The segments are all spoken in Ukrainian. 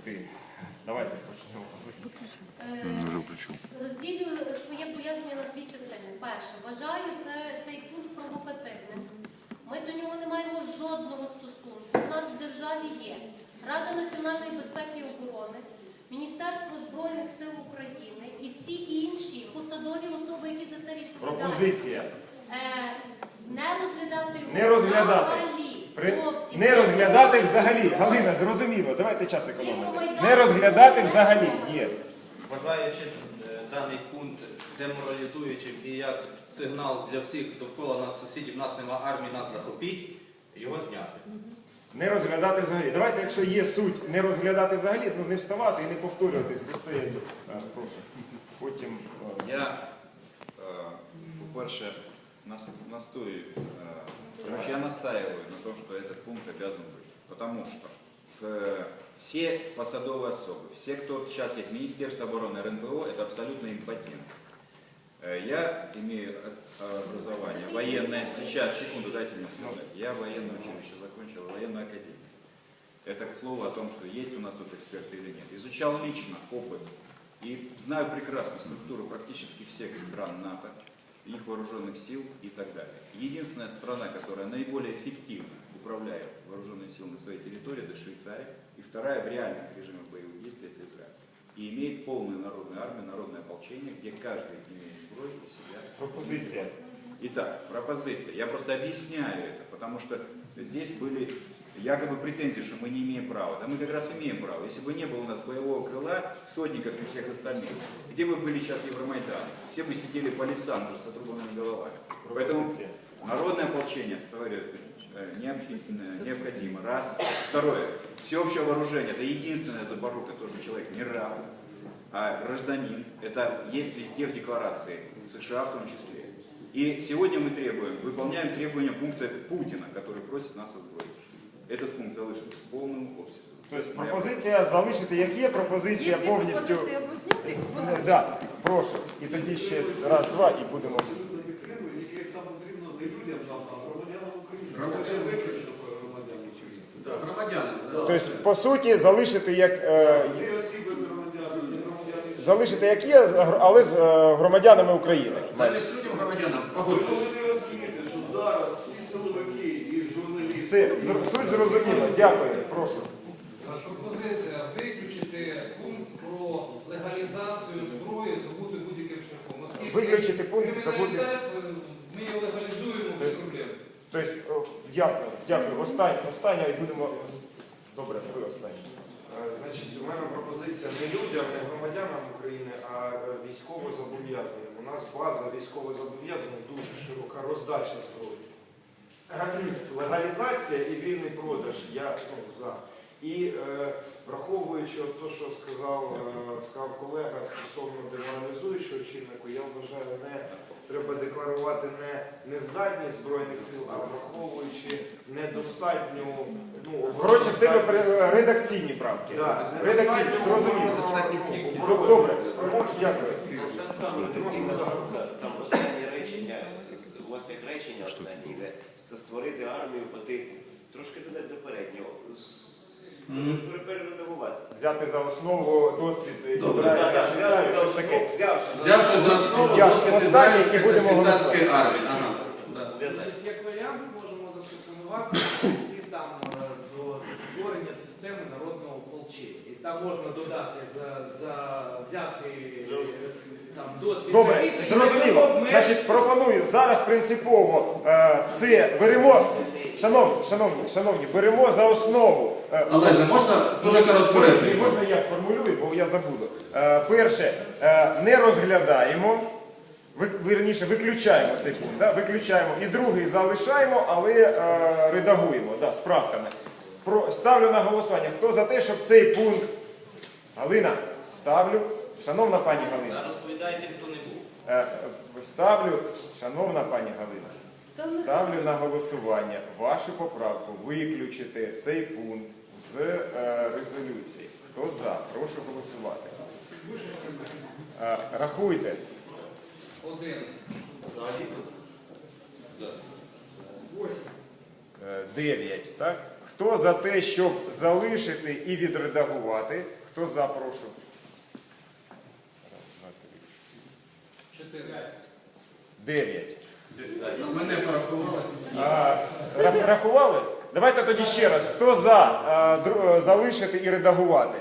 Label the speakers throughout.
Speaker 1: допомогти. Давайте почнемо.
Speaker 2: Вже включив.
Speaker 3: Розділю своє пояснення на дві частини. Перше, вважаю це, цей пункт провокативним. Ми до нього не маємо жодного стосунку. У нас в державі є Рада національної безпеки і оборони, Міністерство Збройних сил України і всі інші посадові особи, які за це відповідають.
Speaker 1: Пропозиція.
Speaker 3: Е, не розглядати його
Speaker 1: Не розглядати. При-. Не розглядати взагалі. Галина, зрозуміло. Давайте час економити. Не розглядати взагалі. Є.
Speaker 4: Вважаючи е, даний пункт деморалізуючим і як сигнал для всіх довкола нас сусідів, нас нема армії, нас захопіть, його зняти.
Speaker 1: Не розглядати взагалі. Давайте, якщо є суть не розглядати взагалі, ну не вставати і не повторюватись, бо це е, прошу. Потім е,
Speaker 2: Я, е, по-перше, нас- настою, э, короче, я настаиваю на том, что этот пункт обязан быть. Потому что э, все посадовые особы, все, кто сейчас есть, Министерство обороны, РНБО, это абсолютно импотенты. Э, Я имею образование военное сейчас, секунду, дайте мне сказать. Я военное училище закончил, военную академию. Это к слову о том, что есть у нас тут эксперты или нет. Изучал лично опыт и знаю прекрасно структуру практически всех стран НАТО, их вооруженных сил и так далее. Единственная страна, которая наиболее эффективно управляет вооруженными силами на своей территории, это Швейцария. И вторая в реальных режимах боевых действий это Израиль. И имеет полную народную армию, народное ополчение, где каждый имеет зброю у себя.
Speaker 1: пропозиція.
Speaker 2: Итак, пропозиция. Я просто объясняю это, потому что здесь были якобы претензии, что мы не имеем права. Да мы как раз имеем право. Если бы не было у нас боевого крыла, сотников и всех остальных, где бы были сейчас Евромайдан? Все бы сидели по лесам уже с отрубанными головами. Поэтому народное ополчение, товарищ, э, необходимо. Раз. Второе. Всеобщее вооружение. Это единственная запорука, то, что человек не раб, а гражданин. Это есть везде в декларации, США в том числе. И сегодня мы требуем, выполняем требования пункта Путина, который просит нас озброить. Этот пункт залишится в полном обсязі.
Speaker 1: Тобто пропозиція залишити як є, пропозиція
Speaker 5: Є
Speaker 1: повністю.
Speaker 5: пропозиція або зняти, або
Speaker 1: Е, Да, прошу. І тоді ще раз, два і будемо.
Speaker 6: Там потрібно не людям там, а громадянам України. Громадян виключно громадян України.
Speaker 7: Да, громадяни. да.
Speaker 1: Тобто, по суті, залишити як е,
Speaker 6: громадяни.
Speaker 1: залишити як є, з гр- але з е, громадянами України.
Speaker 7: Замість людям громадянам
Speaker 6: Ви
Speaker 7: погоджуюсь.
Speaker 6: повинні розуміти, що зараз всі силовики і журналісти.
Speaker 1: Все, суть зрозуміло. Дякую. Прошу.
Speaker 8: Пропозиція виключити пункт про легалізацію зброї здобути будь-яким шляхом. Оскільки
Speaker 1: Виключити пункт забути.
Speaker 8: криміналітет, е, ми його легалізуємо без
Speaker 1: Тобто-
Speaker 8: проблем.
Speaker 1: Тобто, о, ясно, дякую. Останнє, останнє і будемо. Добре, ви останні.
Speaker 9: Е, Значить, у мене пропозиція не людям, не громадянам України, а е, військовозобов'язаним. У нас база військовозобов'язаних дуже широка, роздача зброї. Легалізація і вільний продаж, я ну, за. І е, враховуючи те, що сказав, е, сказав колега стосовно деморалізуючого чиннику, я вважаю, не треба декларувати не нездатність Збройних сил, а враховуючи недостатню ну,
Speaker 1: Коротше, в тебе при- редакційні правки.
Speaker 9: Да,
Speaker 1: Редакційні, зрозуміло.
Speaker 9: Добре.
Speaker 1: Добре, дякую.
Speaker 10: Там останнє речення, у вас як речення останнє йде, створити армію по типу, трошки додати до переднього, перередагувати.
Speaker 1: Взяти за основу досвід
Speaker 7: Добре.
Speaker 1: Ізраїля, Швейцарії, щось таке.
Speaker 10: взявши за
Speaker 7: основу
Speaker 1: Я
Speaker 7: досвід
Speaker 1: останній,
Speaker 7: ізраїльської
Speaker 1: і будемо
Speaker 7: та швейцарської
Speaker 1: голосувати.
Speaker 7: армії. Ага. Да.
Speaker 11: Значить, як варіант можемо запропонувати там е, до створення системи народного ополчення. І там можна додати за, за взяти е, там досвід.
Speaker 1: Добре, зрозуміло.
Speaker 11: обмежити-
Speaker 1: Значить, пропоную зараз принципово е, це беремо. Шановні, шановні, шановні, беремо за основу. Е,
Speaker 7: Олеже, можна дуже коротку
Speaker 1: Можна-
Speaker 7: репліку?
Speaker 1: Можна я сформулюю, бо я забуду. Е, Перше, е, не розглядаємо, вірніше, виключаємо цей пункт. Да? Виключаємо. І другий залишаємо, але е, редагуємо да, з правками. Про, ставлю на голосування. Хто за те, щоб цей пункт. Галина, ставлю. Шановна пані Галина.
Speaker 4: Розповідайте, хто не був.
Speaker 1: Е, е, Ставлю, шановна пані Галина. Ставлю на голосування вашу поправку виключити цей пункт з е, резолюції. Хто за? Прошу голосувати. Е, рахуйте.
Speaker 8: Один.
Speaker 1: Е, Дев'ять, так? Хто за те, щоб залишити і відредагувати? Хто за, прошу? Раз, два, три,
Speaker 8: Чотири.
Speaker 1: дев'ять.
Speaker 7: Мене порахували.
Speaker 1: Рахували? Давайте тоді ще раз. Хто за е, залишити і редагувати?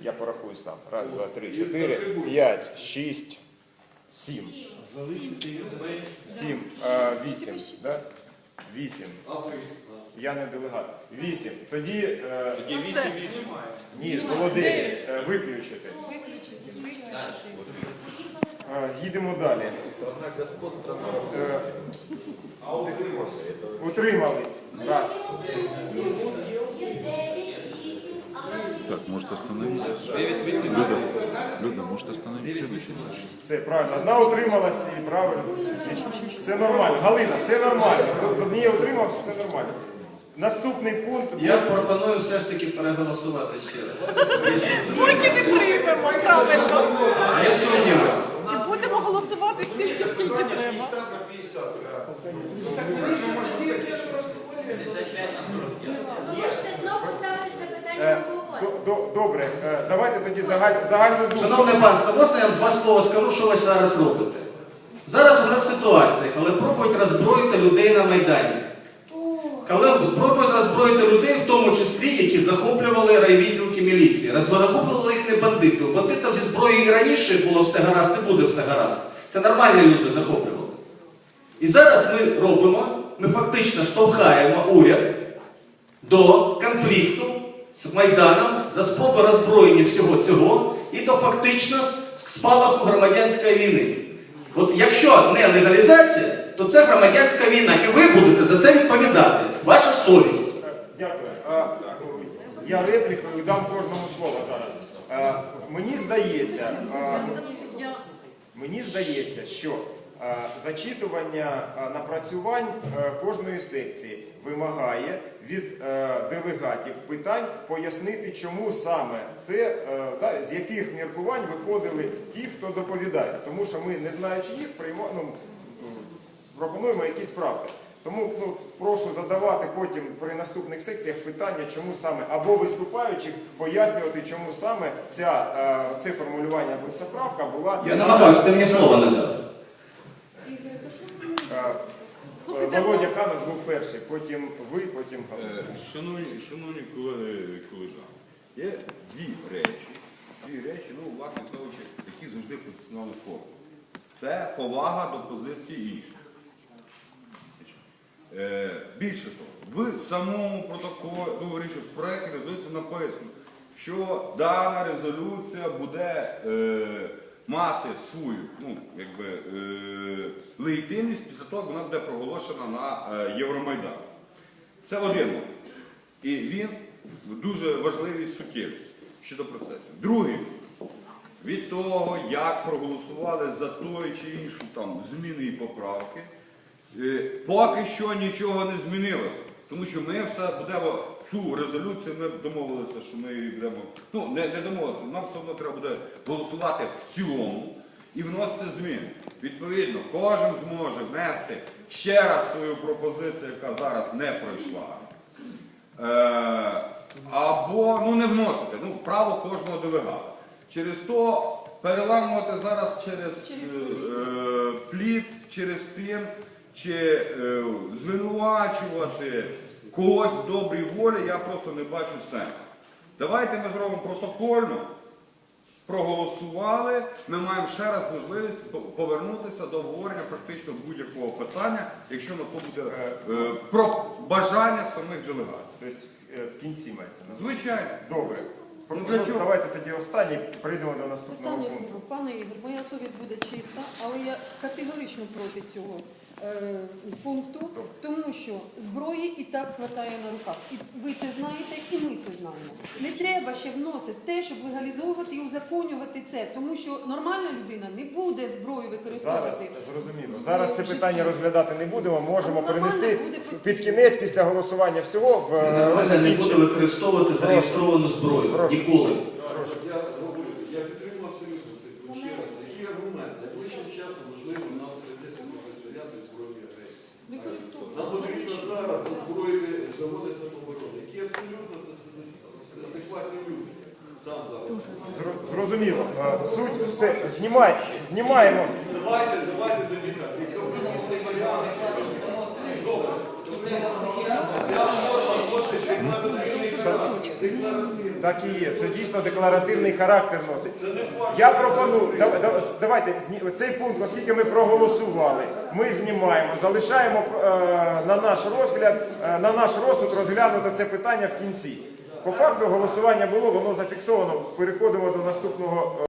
Speaker 1: Я порахую сам. Раз, два, три, чотири, п'ять, шість, сім. Сім, а, вісім. Да? Вісім.
Speaker 6: А ви?
Speaker 1: Я не делегат. Вісім. Тоді. е, Ні, було дев'ять. Е, Виключити. Е, Їдемо далі.
Speaker 4: Страна Господь, страна
Speaker 1: Е, Утримались. Раз.
Speaker 3: Є 9, 8, але
Speaker 5: Так, может остановиться?
Speaker 4: 9 8
Speaker 5: Люда, Люда, может остановить?
Speaker 1: Все правильно. Одна утрималась і правильно. Все нормально. Галина, все нормально. З- З однієї утримався, все нормально. Наступний пункт.
Speaker 7: Я пропоную все ж таки переголосувати ще раз.
Speaker 12: Поки не прийдемо, правильно.
Speaker 7: Є сумніви.
Speaker 12: І будемо голосувати стільки, скільки треба.
Speaker 6: 50
Speaker 3: ви можете знову поставити це питання
Speaker 1: Е,
Speaker 3: на
Speaker 1: до- Добре, е, давайте тоді загаль- загальну думку.
Speaker 7: Шановне панство, можна я вам два слова скажу, що ви зараз робите? Зараз у нас ситуація, коли пробують роззброїти людей на Майдані. Коли пробують роззброїти людей, в тому числі, які захоплювали райвідділки міліції. Роззброювали їх не бандити. У бандитів зі зброєю і раніше було все гаразд, не буде все гаразд. Це нормальні люди захоплювали. І зараз ми робимо, ми фактично штовхаємо уряд до конфлікту з Майданом, до спроби роззброєння всього цього і до фактично спалаху громадянської війни. От якщо не легалізація, то це громадянська війна, і ви будете за це відповідати. Ваша совість.
Speaker 1: Е, Дякую. Е, Я реплікою дам кожному слово зараз. Е, Мені здається, мені здається, що зачитування е, напрацювань е, кожної секції вимагає від е, делегатів питань пояснити, чому саме це, е, з яких міркувань виходили ті, хто доповідає. Тому що ми, не знаючи їх, ну, пропонуємо якісь правки. Тому ну, прошу задавати потім при наступних секціях питання, чому саме, або виступаючих пояснювати, чому саме ця, е, це формулювання або ця правка була.
Speaker 7: Я намагаюся, ти мені слова не дав.
Speaker 1: Е,
Speaker 12: Слухайте,
Speaker 1: Володя Ханас був перший, потім ви, потім.
Speaker 5: Е, Шановні, шановні колеги колежани, є дві речі, дві речі, ну, власне кажучи, які завжди позиціонували форму. Це повага до позиції інших. Е, більше того, в самому протоколі, ну, вірніше, в проєкті резолюції написано, що дана резолюція буде е, мати свою ну, якби, е, легітимність після того, як вона буде проголошена на е, Євромайдані. Це один. І він дуже важливий суттєвий щодо процесу. Другий, від того, як проголосували за той чи іншу там зміни і поправки, е, поки що нічого не змінилося. Тому що ми все будемо цю резолюцію, ми домовилися, що ми її будемо. Ну, не, не домовилися, нам все одно треба буде голосувати в цілому і вносити зміни. Відповідно, кожен зможе внести ще раз свою пропозицію, яка зараз не пройшла. Е, або ну не вносити, ну право кожного делегата. Через то переламувати зараз через е, плід, через тин, чи е, звинувачувати когось в добрій волі, я просто не бачу сенсу. Давайте ми зробимо протокольно, проголосували, ми маємо ще раз можливість повернутися до обговорення практично будь-якого питання, якщо на то буде е, про бажання самих делегатів.
Speaker 1: Тобто е, в кінці мається. на увазі.
Speaker 7: Звичайно.
Speaker 1: Добре.
Speaker 7: Ну,
Speaker 1: Ну,
Speaker 7: для чого?
Speaker 1: давайте тоді останній, прийдемо до наступного
Speaker 12: Останнє
Speaker 1: пункту.
Speaker 12: слово. Пане Ігор, моя совість буде чиста, але я категорично проти цього е, пункту, тому що зброї і так хватає на руках. І ви це знаєте, і ми це знаємо. Не треба ще вносити те, щоб легалізовувати і узаконювати це, тому що нормальна людина не буде зброю
Speaker 1: Зараз
Speaker 12: використовувати.
Speaker 1: зрозуміло. Зараз це питання розглядати не будемо. Можемо
Speaker 12: Воно нормально
Speaker 1: перенести
Speaker 12: постійно.
Speaker 1: під кінець після голосування всього в е,
Speaker 7: Нормально не буде використовувати зареєстровану зброю.
Speaker 1: Прошу.
Speaker 7: Ніколи.
Speaker 6: Я говорю, я підтримую абсолютно цей пункт. Ще раз, який аргумент? Найближчим часом, можливо, нам прийдеться протистояти збройній агресії.
Speaker 12: Використовуємо.
Speaker 6: Нам потрібно зараз озброїти заводи самооборони, які абсолютно адекватні люди. Там зараз.
Speaker 1: Зрозуміло. Суть все знімай, знімаємо.
Speaker 6: Давайте, давайте тоді так. І компромісний варіант. Добре. Я можу, може, ще декларативний
Speaker 1: Так і є. Це дійсно декларативний характер носить. Я пропоную, дав- дав- давайте зні- цей пункт, оскільки ми проголосували, ми знімаємо, залишаємо е, на наш розгляд, е, на наш розсуд розглянути це питання в кінці. По факту голосування було, воно зафіксовано. Переходимо до наступного. е,